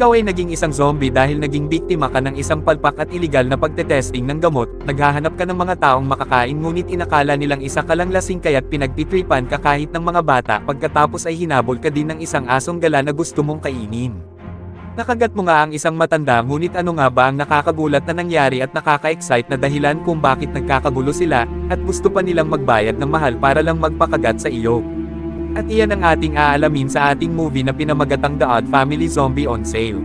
ikaw ay naging isang zombie dahil naging biktima ka ng isang palpak at iligal na pagtetesting ng gamot, naghahanap ka ng mga taong makakain ngunit inakala nilang isa ka lang lasing kaya't pinagtitripan ka kahit ng mga bata pagkatapos ay hinabol ka din ng isang asong gala na gusto mong kainin. Nakagat mo nga ang isang matanda ngunit ano nga ba ang nakakagulat na nangyari at nakaka-excite na dahilan kung bakit nagkakagulo sila, at gusto pa nilang magbayad ng mahal para lang magpakagat sa iyo. At iyan ang ating aalamin sa ating movie na pinamagatang The Odd Family Zombie on Sale.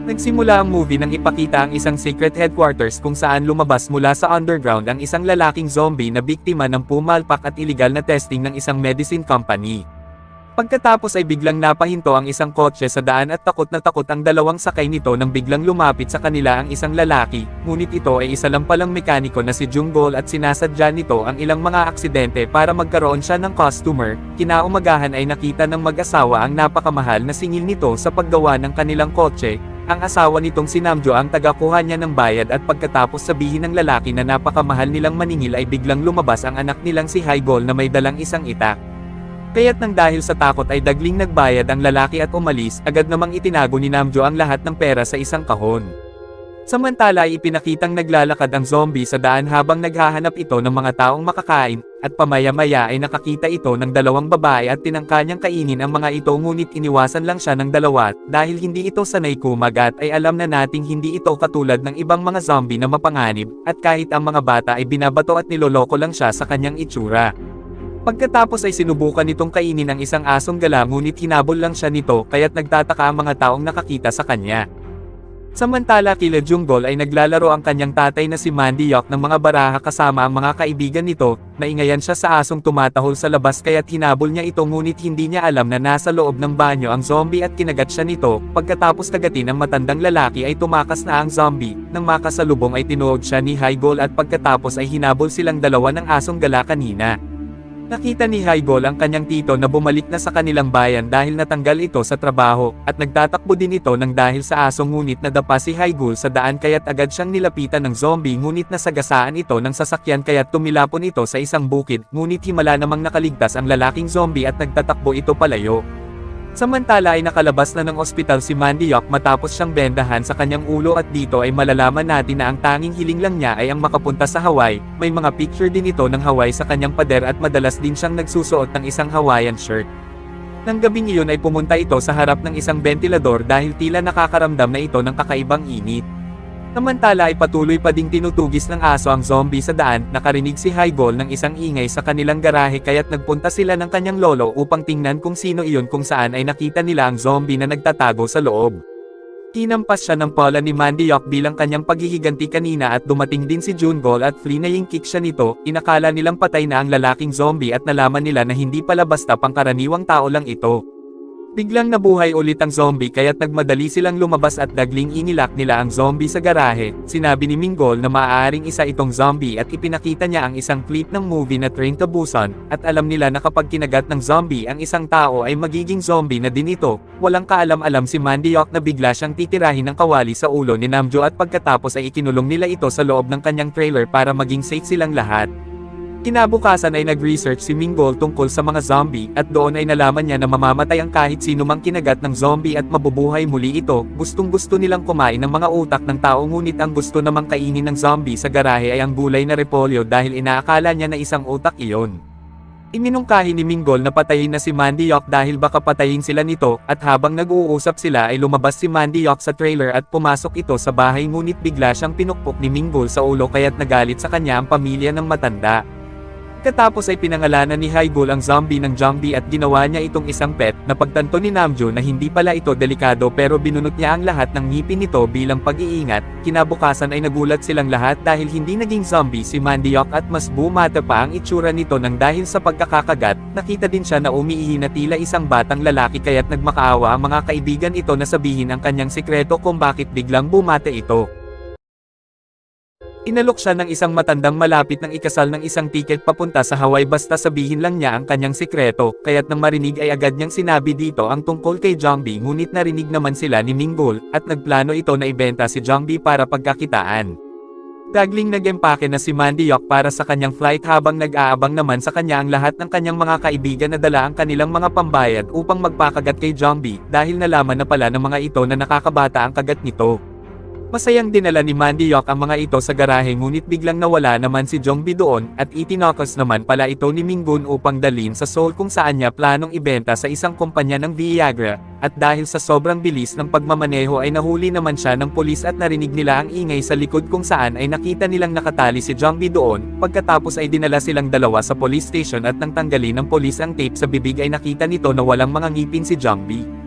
Nagsimula ang movie nang ipakita ang isang secret headquarters kung saan lumabas mula sa underground ang isang lalaking zombie na biktima ng pumalpak at iligal na testing ng isang medicine company. Pagkatapos ay biglang napahinto ang isang kotse sa daan at takot na takot ang dalawang sakay nito nang biglang lumapit sa kanila ang isang lalaki, ngunit ito ay isa lang palang mekaniko na si Junggol at sinasadya nito ang ilang mga aksidente para magkaroon siya ng customer, kinaumagahan ay nakita ng mag-asawa ang napakamahal na singil nito sa paggawa ng kanilang kotse, ang asawa nitong si Namjo ang tagakuha niya ng bayad at pagkatapos sabihin ng lalaki na napakamahal nilang maningil ay biglang lumabas ang anak nilang si Haigol na may dalang isang itak. Kaya't nang dahil sa takot ay dagling nagbayad ang lalaki at umalis, agad namang itinago ni Namjo ang lahat ng pera sa isang kahon. Samantala ay ipinakitang naglalakad ang zombie sa daan habang naghahanap ito ng mga taong makakain, at pamaya-maya ay nakakita ito ng dalawang babae at tinangka niyang kainin ang mga ito ngunit iniwasan lang siya ng dalawa, dahil hindi ito sanay kumagat ay alam na nating hindi ito katulad ng ibang mga zombie na mapanganib, at kahit ang mga bata ay binabato at niloloko lang siya sa kanyang itsura. Pagkatapos ay sinubukan nitong kainin ang isang asong gala ngunit hinabol lang siya nito kaya't nagtataka ang mga taong nakakita sa kanya. Samantala kila Junggol ay naglalaro ang kanyang tatay na si Mandy Yok ng mga baraha kasama ang mga kaibigan nito, naingayan siya sa asong tumatahol sa labas kaya't hinabol niya ito ngunit hindi niya alam na nasa loob ng banyo ang zombie at kinagat siya nito, pagkatapos kagatin ng matandang lalaki ay tumakas na ang zombie, nang makasalubong ay tinuod siya ni Haigol at pagkatapos ay hinabol silang dalawa ng asong gala kanina. Nakita ni Haigol ang kanyang tito na bumalik na sa kanilang bayan dahil natanggal ito sa trabaho, at nagtatakbo din ito nang dahil sa asong ngunit nadapa si Haigol sa daan kaya't agad siyang nilapitan ng zombie ngunit nasagasaan ito ng sasakyan kaya't tumilapon ito sa isang bukid, ngunit himala namang nakaligtas ang lalaking zombie at nagtatakbo ito palayo. Samantala ay nakalabas na ng ospital si Mandy Yok matapos siyang bendahan sa kanyang ulo at dito ay malalaman natin na ang tanging hiling lang niya ay ang makapunta sa Hawaii, may mga picture din ito ng Hawaii sa kanyang pader at madalas din siyang nagsusuot ng isang Hawaiian shirt. Nang gabing iyon ay pumunta ito sa harap ng isang ventilador dahil tila nakakaramdam na ito ng kakaibang init. Samantala ay patuloy pa ding tinutugis ng aso ang zombie sa daan, nakarinig si Haigol ng isang ingay sa kanilang garahe kaya't nagpunta sila ng kanyang lolo upang tingnan kung sino iyon kung saan ay nakita nila ang zombie na nagtatago sa loob. Tinampas siya ng pala ni Mandy Yok bilang kanyang paghihiganti kanina at dumating din si Junggol at flinaying kick siya nito, inakala nilang patay na ang lalaking zombie at nalaman nila na hindi pala basta pangkaraniwang tao lang ito. Biglang nabuhay ulit ang zombie kaya't nagmadali silang lumabas at dagling inilak nila ang zombie sa garahe. Sinabi ni Minggol na maaaring isa itong zombie at ipinakita niya ang isang clip ng movie na Train to Busan, at alam nila na kapag kinagat ng zombie ang isang tao ay magiging zombie na din ito. Walang kaalam-alam si Mandy Yok na bigla siyang titirahin ng kawali sa ulo ni Namjo at pagkatapos ay ikinulong nila ito sa loob ng kanyang trailer para maging safe silang lahat. Kinabukasan ay nag-research si Minggol tungkol sa mga zombie, at doon ay nalaman niya na mamamatay ang kahit sino mang kinagat ng zombie at mabubuhay muli ito, gustong gusto nilang kumain ng mga utak ng tao ngunit ang gusto namang kainin ng zombie sa garahe ay ang gulay na repolyo dahil inaakala niya na isang utak iyon. Iminungkahi ni Minggol na patayin na si Mandy Yok dahil baka patayin sila nito, at habang nag-uusap sila ay lumabas si Mandy Yok sa trailer at pumasok ito sa bahay ngunit bigla siyang pinukpok ni Minggol sa ulo kaya't nagalit sa kanya ang pamilya ng matanda. Katapos ay pinangalanan ni Haigul ang zombie ng zombie at ginawa niya itong isang pet, na pagtanto ni Namjo na hindi pala ito delikado pero binunot niya ang lahat ng ngipin nito bilang pag-iingat, kinabukasan ay nagulat silang lahat dahil hindi naging zombie si Mandiok at mas bumata pa ang itsura nito nang dahil sa pagkakakagat, nakita din siya na umiihi na tila isang batang lalaki kaya't nagmakaawa ang mga kaibigan ito na sabihin ang kanyang sikreto kung bakit biglang bumate ito. Inalok siya ng isang matandang malapit ng ikasal ng isang tiket papunta sa Hawaii basta sabihin lang niya ang kanyang sikreto, kaya't nang marinig ay agad niyang sinabi dito ang tungkol kay Jongbi ngunit narinig naman sila ni Minggol, at nagplano ito na ibenta si Jongbi para pagkakitaan. Gagling nag-empake na si Mandy Yok para sa kanyang flight habang nag-aabang naman sa kanya ang lahat ng kanyang mga kaibigan na dala ang kanilang mga pambayad upang magpakagat kay Jongbi dahil nalaman na pala ng mga ito na nakakabata ang kagat nito. Masayang dinala ni Mandy Yok ang mga ito sa garahe ngunit biglang nawala naman si Jongbi doon at itinakos naman pala ito ni Minggun upang dalhin sa Seoul kung saan niya planong ibenta sa isang kumpanya ng Viagra at dahil sa sobrang bilis ng pagmamaneho ay nahuli naman siya ng polis at narinig nila ang ingay sa likod kung saan ay nakita nilang nakatali si Jongbi doon pagkatapos ay dinala silang dalawa sa police station at nang tanggalin ng polis ang tape sa bibig ay nakita nito na walang mga ngipin si Jongbi.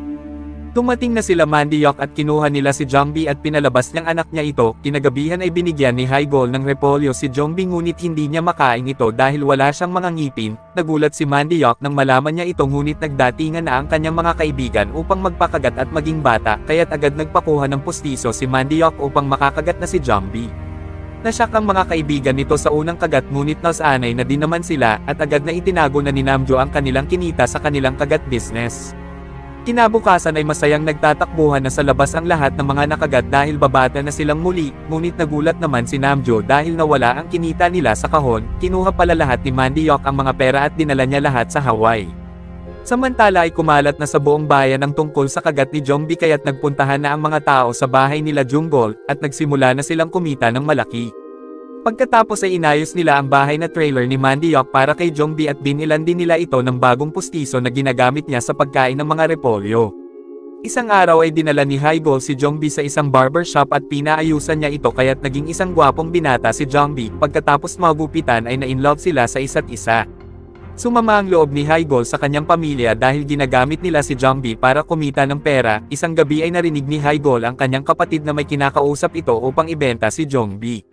Tumating na sila Mandy Yok at kinuha nila si Jongbi at pinalabas niyang anak niya ito, kinagabihan ay binigyan ni Haigol ng repolyo si Jongbi ngunit hindi niya makain ito dahil wala siyang mga ngipin, nagulat si Mandy Yok nang malaman niya ito ngunit nagdatingan na ang kanyang mga kaibigan upang magpakagat at maging bata, kaya't agad nagpakuha ng pustiso si Mandy Yok upang makakagat na si Jongbi. Nasyak ang mga kaibigan nito sa unang kagat ngunit nasanay na din naman sila at agad na itinago na ni Namjo ang kanilang kinita sa kanilang kagat business. Kinabukasan ay masayang nagtatakbuhan na sa labas ang lahat ng mga nakagat dahil babata na silang muli, ngunit nagulat naman si Namjo dahil nawala ang kinita nila sa kahon, kinuha pala lahat ni Mandy Yok ang mga pera at dinala niya lahat sa Hawaii. Samantala ay kumalat na sa buong bayan ang tungkol sa kagat ni Jongbi kaya't nagpuntahan na ang mga tao sa bahay nila Junggol, at nagsimula na silang kumita ng malaki. Pagkatapos ay inayos nila ang bahay na trailer ni Mandy Yok para kay Jongbi at binilan din nila ito ng bagong pustiso na ginagamit niya sa pagkain ng mga repolyo. Isang araw ay dinala ni Haigol si Jongbi sa isang barbershop at pinaayusan niya ito kaya't naging isang gwapong binata si Jongbi pagkatapos magupitan ay na-inlove sila sa isa't isa. Sumama ang loob ni Haigol sa kanyang pamilya dahil ginagamit nila si Jongbi para kumita ng pera, isang gabi ay narinig ni Haigol ang kanyang kapatid na may kinakausap ito upang ibenta si Jongbi.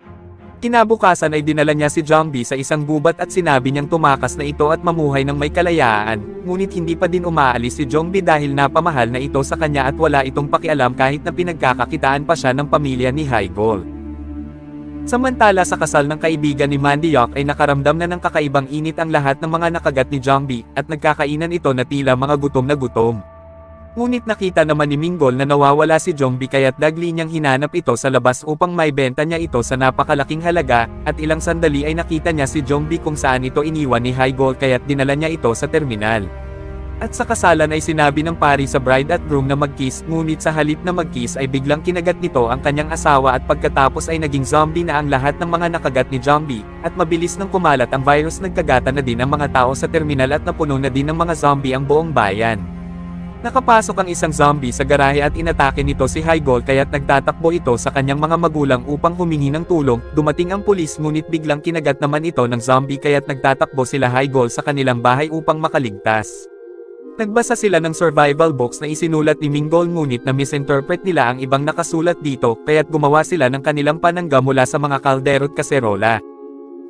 Kinabukasan ay dinala niya si Jongbi sa isang gubat at sinabi niyang tumakas na ito at mamuhay ng may kalayaan, ngunit hindi pa din umaalis si Jongbi dahil napamahal na ito sa kanya at wala itong pakialam kahit na pinagkakakitaan pa siya ng pamilya ni Haigol. Samantala sa kasal ng kaibigan ni Mandy Yok ay nakaramdam na ng kakaibang init ang lahat ng mga nakagat ni Jongbi, at nagkakainan ito na tila mga gutom na gutom. Ngunit nakita naman ni Minggol na nawawala si Jongbi kaya't dagli niyang hinanap ito sa labas upang maibenta niya ito sa napakalaking halaga, at ilang sandali ay nakita niya si Jongbi kung saan ito iniwan ni Haigol kaya't dinala niya ito sa terminal. At sa kasalan ay sinabi ng pari sa bride at groom na mag-kiss, ngunit sa halip na mag-kiss ay biglang kinagat nito ang kanyang asawa at pagkatapos ay naging zombie na ang lahat ng mga nakagat ni Zombie, at mabilis nang kumalat ang virus nagkagatan na din ang mga tao sa terminal at napuno na din ng mga zombie ang buong bayan. Nakapasok ang isang zombie sa garahe at inatake nito si Haigol kaya't nagtatakbo ito sa kanyang mga magulang upang humingi ng tulong, dumating ang pulis ngunit biglang kinagat naman ito ng zombie kaya't nagtatakbo sila Haigol sa kanilang bahay upang makaligtas. Nagbasa sila ng survival books na isinulat ni Minggol ngunit na misinterpret nila ang ibang nakasulat dito, kaya't gumawa sila ng kanilang panangga mula sa mga kaldero at kaserola.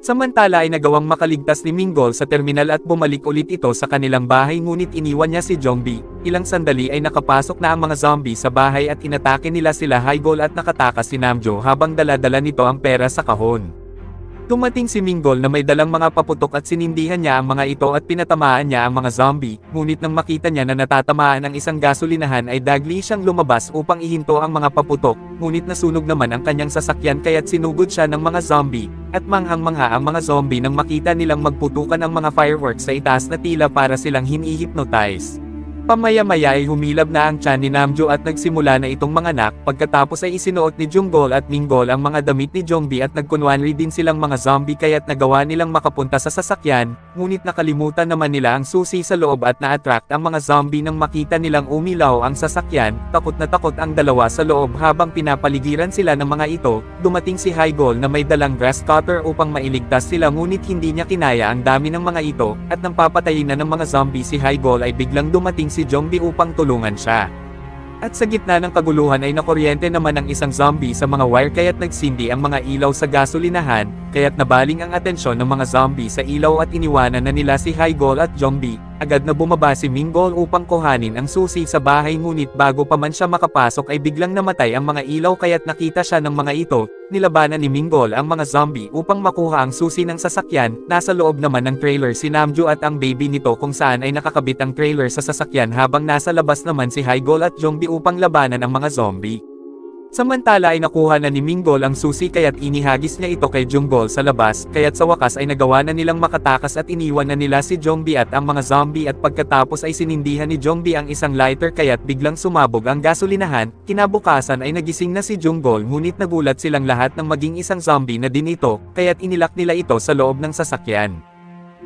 Samantala ay nagawang makaligtas ni Minggol sa terminal at bumalik ulit ito sa kanilang bahay ngunit iniwan niya si Jongbi. Ilang sandali ay nakapasok na ang mga zombie sa bahay at inatake nila sila Haigol at nakatakas si Namjo habang dala-dala nito ang pera sa kahon. Tumating si Minggol na may dalang mga paputok at sinindihan niya ang mga ito at pinatamaan niya ang mga zombie, ngunit nang makita niya na natatamaan ang isang gasolinahan ay dagli siyang lumabas upang ihinto ang mga paputok, ngunit nasunog naman ang kanyang sasakyan kaya't sinugod siya ng mga zombie, at manghang-mangha ang mga zombie nang makita nilang magputukan ang mga fireworks sa itaas na tila para silang hinihipnotize. Pamaya-maya ay humilab na ang tiyan ni Namjo at nagsimula na itong manganak, pagkatapos ay isinuot ni Junggol at Minggol ang mga damit ni Jongbi at nagkunwanri din silang mga zombie kaya't nagawa nilang makapunta sa sasakyan, ngunit nakalimutan naman nila ang susi sa loob at na-attract ang mga zombie nang makita nilang umilaw ang sasakyan, takot na takot ang dalawa sa loob habang pinapaligiran sila ng mga ito, dumating si Haigol na may dalang grass cutter upang mailigtas sila ngunit hindi niya kinaya ang dami ng mga ito, at nang papatayin na ng mga zombie si Haigol ay biglang dumating si Jongbi upang tulungan siya. At sa gitna ng kaguluhan ay nakuryente naman ang isang zombie sa mga wire kaya't nagsindi ang mga ilaw sa gasolinahan, kaya't nabaling ang atensyon ng mga zombie sa ilaw at iniwanan na nila si Haigol at Jongbi, agad na bumaba si Minggol upang kuhanin ang susi sa bahay ngunit bago pa man siya makapasok ay biglang namatay ang mga ilaw kaya't nakita siya ng mga ito, nilabanan ni Minggol ang mga zombie upang makuha ang susi ng sasakyan, nasa loob naman ng trailer si Namjo at ang baby nito kung saan ay nakakabit ang trailer sa sasakyan habang nasa labas naman si Haigol at Jongbi upang labanan ang mga zombie. Samantala ay nakuha na ni Minggol ang susi kaya't inihagis niya ito kay Junggol sa labas, kaya't sa wakas ay nagawa na nilang makatakas at iniwan na nila si Jongbi at ang mga zombie at pagkatapos ay sinindihan ni Jongbi ang isang lighter kaya't biglang sumabog ang gasolinahan, kinabukasan ay nagising na si Junggol ngunit nagulat silang lahat ng maging isang zombie na din ito, kaya't inilak nila ito sa loob ng sasakyan.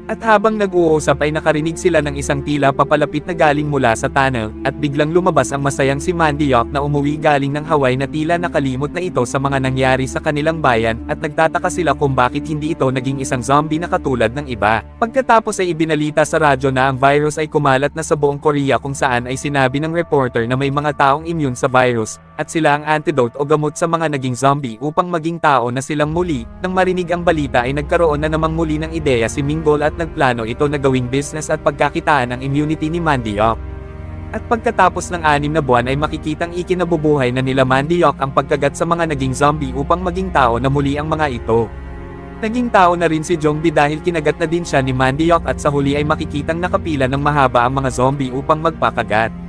At habang nag-uusap ay nakarinig sila ng isang tila papalapit na galing mula sa tunnel, at biglang lumabas ang masayang si Mandy Yok na umuwi galing ng Hawaii na tila nakalimot na ito sa mga nangyari sa kanilang bayan, at nagtataka sila kung bakit hindi ito naging isang zombie na katulad ng iba. Pagkatapos ay ibinalita sa radyo na ang virus ay kumalat na sa buong Korea kung saan ay sinabi ng reporter na may mga taong immune sa virus, at sila ang antidote o gamot sa mga naging zombie upang maging tao na silang muli. Nang marinig ang balita ay nagkaroon na namang muli ng ideya si Minggol at nagplano ito na gawing business at pagkakitaan ang immunity ni Mandiok. At pagkatapos ng anim na buwan ay makikitang ikinabubuhay na nila Mandiok ang pagkagat sa mga naging zombie upang maging tao na muli ang mga ito. Naging tao na rin si Jongbi dahil kinagat na din siya ni Mandiok at sa huli ay makikitang nakapila ng mahaba ang mga zombie upang magpakagat.